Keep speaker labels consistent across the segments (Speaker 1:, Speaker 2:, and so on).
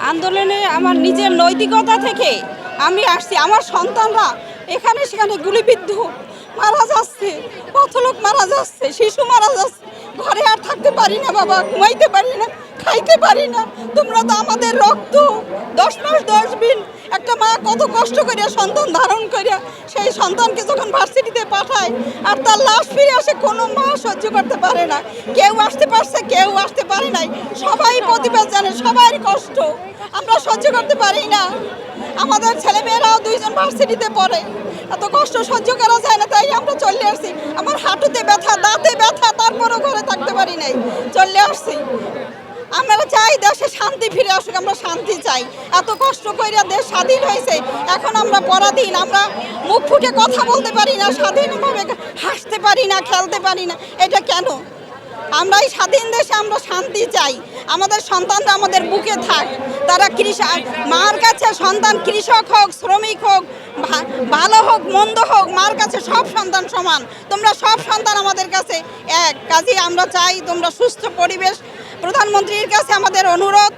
Speaker 1: আন্দোলনে আমার নিজের নৈতিকতা থেকে আমি আসছি। আমার সন্তানরা এখানে সেখানে গুলিবিদ্ধ। মারা যাচ্ছে। কত লোক মারা যাচ্ছে। শিশু মারা যাচ্ছে। ঘরে আর থাকতে পারি না বাবা, ঘুমাইতে পারি না। খাইতে পারি না। তোমরা তো আমাদের রক্ত। দশ মাস দশ দিন একটা মা কত কষ্ট করিয়া সন্তান ধারণ করিয়া সেই সন্তানকে যখন ভার্সিটিতে পাঠায়, আর তার লাশ ফিরে আসে, কোনো মা সহ্য করতে পারে না। কেউ আসতে পারছে, কেউ আসতে পারে নাই। সবাই প্রতিবাদ জানে, সবাই কষ্ট। আমরা সহ্য করতে পারি না। আমাদের ছেলেমেয়েরাও দুইজন ভার্সিটিতে পড়ে। এত কষ্ট সহ্য করা যায় না, তাই আমরা চলে আসছি আমার হাঁটুতে ব্যথা, দাঁতে ব্যথা, তারপরও ঘরে থাকতে পারি নাই। চলে আসছি আমরা চাই দেশে শান্তি ফিরে আসুক, আমরা শান্তি চাই। এত কষ্ট কইরা দেশ স্বাধীন হয়েছে, এখন আমরা পরাধীন, আমরা মুখ ফুটে কথা বলতে পারি না, স্বাধীনভাবে হাসতে পারি না, খেলতে পারি না। এটা কেন? আমরা এই স্বাধীন দেশে আমরা শান্তি চাই। আমাদের সন্তানরা আমাদের বুকে থাক। তারা কৃষক মার কাছে সন্তান কৃষক হোক, শ্রমিক হোক ভালো হোক, মন্দ হোক, মার কাছে সব সন্তান সমান। তোমরা সব সন্তান আমাদের কাছে এক। কাজে আমরা চাই তোমরা সুস্থ পরিবেশ প্রধানমন্ত্রীর কাছে আমাদের অনুরোধ,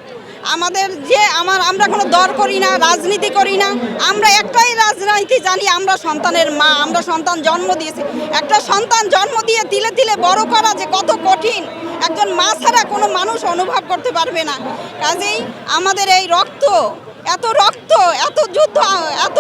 Speaker 1: আমাদের যে আমার, আমরা কোনো দর করি না, রাজনীতি করি না, আমরা একটাই রাজনীতি জানি, আমরা সন্তানের মা, আমরা সন্তান জন্ম দিয়েছি। একটা সন্তান জন্ম দিয়ে তিলে তিলে বড় করা যে কত কঠিন, একজন মা ছাড়া কোনো মানুষ অনুভব করতে পারবে না। কাজেই আমাদের এই রক্ত, এত রক্ত, এত যুদ্ধ, এত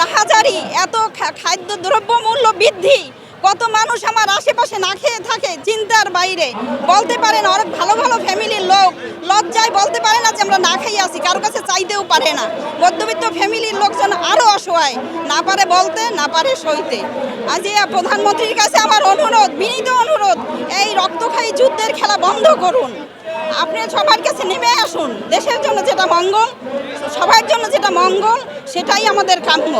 Speaker 1: রাহাজারি এত খাদ্য দ্রব্য মূল্য বৃদ্ধি, কত মানুষ আমার আশেপাশে না খেয়ে থাকে চিন্তার বাইরে। বলতে পারে না অনেক ভালো ভালো ফ্যামিলির লোক। লজ্জায় বলতে পারে না যে আমরা না খেয়ে আসি কারও কাছে চাইতেও পারে না। মধ্যবিত্ত ফ্যামিলির লোকজন আরও অসহায়। না পারে বলতে, না পারে সইতে। আজ প্রধানমন্ত্রীর কাছে আমার অনুরোধ, বিনীত অনুরোধ, এই রক্তক্ষয়ী যুদ্ধের খেলা বন্ধ করুন। আপনি সবার কাছে নেমে আসুন। দেশের জন্য যেটা মঙ্গল, সবার জন্য যেটা মঙ্গল, সেটাই আমাদের কাম্য।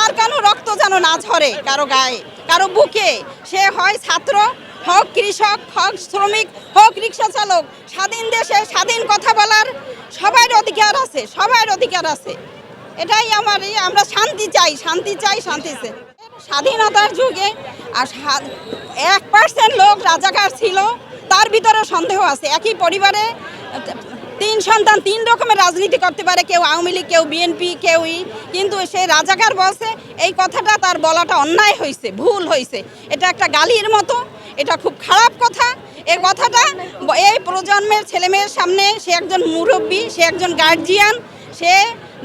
Speaker 1: আর কেন রক্ত যেন না ঝরে কারও গায়ে। কারও বুকে। সে হয় ছাত্র, হোক কৃষক, হোক শ্রমিক, হোক রিক্সা চালক। স্বাধীন দেশে স্বাধীন কথা বলার সবার অধিকার আছে, সবার অধিকার আছে। এটাই আমার আমরা শান্তি চাই শান্তি চাই শান্তি চাই। স্বাধীনতার যুগে আর এক পার্সেন্ট লোক রাজাকার ছিল, তার ভিতরে সন্দেহ আছে। একই পরিবারে তিন সন্তান, তিন রকমের রাজনীতি করতে পারে, কেউ আওয়ামী লীগ, কেউ বিএনপি কেউই কিন্তু সে রাজাকার বলছে এই কথাটা তার বলাটা অন্যায় হয়েছে ভুল হয়েছে এটা একটা গালির মতো, এটা খুব খারাপ কথা। এই কথাটা এই প্রজন্মের ছেলেমেয়ের সামনে সে একজন মুরব্বী, সে একজন গার্জিয়ান সে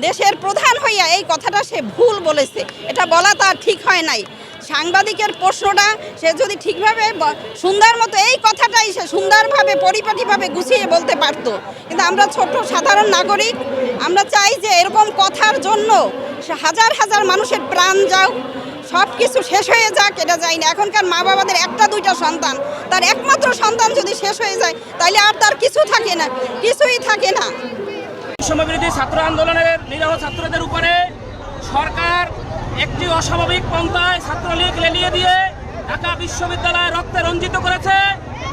Speaker 1: দেশের প্রধান হইয়া এই কথাটা সে ভুল বলেছে। এটা বলা তার ঠিক হয় নাই। সাংবাদিকের প্রশ্নটা সে যদি ঠিকভাবে সুন্দর মতো এই কথাটাই সে সুন্দরভাবে, পরিপাটিভাবে গুছিয়ে বলতে পারতো। কিন্তু আমরা ছোট সাধারণ নাগরিক, আমরা চাই যে এরকম কথার জন্য হাজার হাজার মানুষের প্রাণ যাও সব কিছু শেষ হয়ে যাক, এটা যাই না এখনকার মা বাবাদের একটা দুইটা সন্তান, তার একমাত্র সন্তান যদি শেষ হয়ে যায় তাহলে আর তার কিছু থাকে না, কিছুই থাকে না।
Speaker 2: বৈষম্যবিরোধী ছাত্র আন্দোলনের নিরহ ছাত্রদের উপরে সরকার একটি অস্বাভাবিক পন্থায় ছাত্রলীগ লেলিয়ে দিয়ে ঢাকা বিশ্ববিদ্যালয় রক্তে রঞ্জিত করেছে।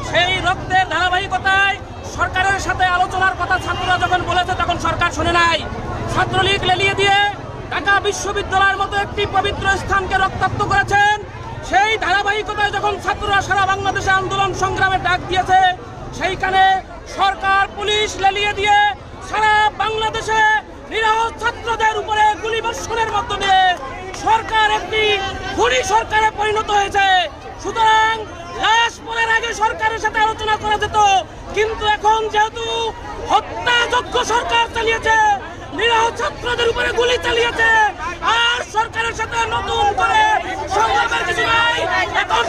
Speaker 2: সেই রক্তের ধারাবাহিকতায় সরকারের সাথে আলোচনার কথা ছাত্ররা যখন বলেছে, তখন সরকার শুনে নাই। ছাত্রলীগ লেলিয়ে দিয়ে ঢাকা বিশ্ববিদ্যালয়ের মতো একটি পবিত্র স্থানকে রক্তাক্ত করেছেন। সেই ধারাবাহিকতায় যখন ছাত্ররা সারা বাংলাদেশে আন্দোলন সংগ্রামের ডাক দিয়েছে, সেইখানে সরকার পুলিশ লেলিয়ে দিয়ে সারা বাংলাদেশে নিরহ ছাত্রদের প্রদর্শনের মাধ্যমে সরকার একটি খুনি সরকারে পরিণত হয়েছে। সুতরাং লাশ পড়ার আগে সরকারের সাথে আলোচনা করা যেত, কিন্তু এখন যেহেতু হত্যাযজ্ঞ সরকার চালিয়েছে, নিরহ ছাত্রদের উপরে গুলি চালিয়েছে, আর সরকারের সাথে নতুন করে সংলাপের কিছু নাই। এখন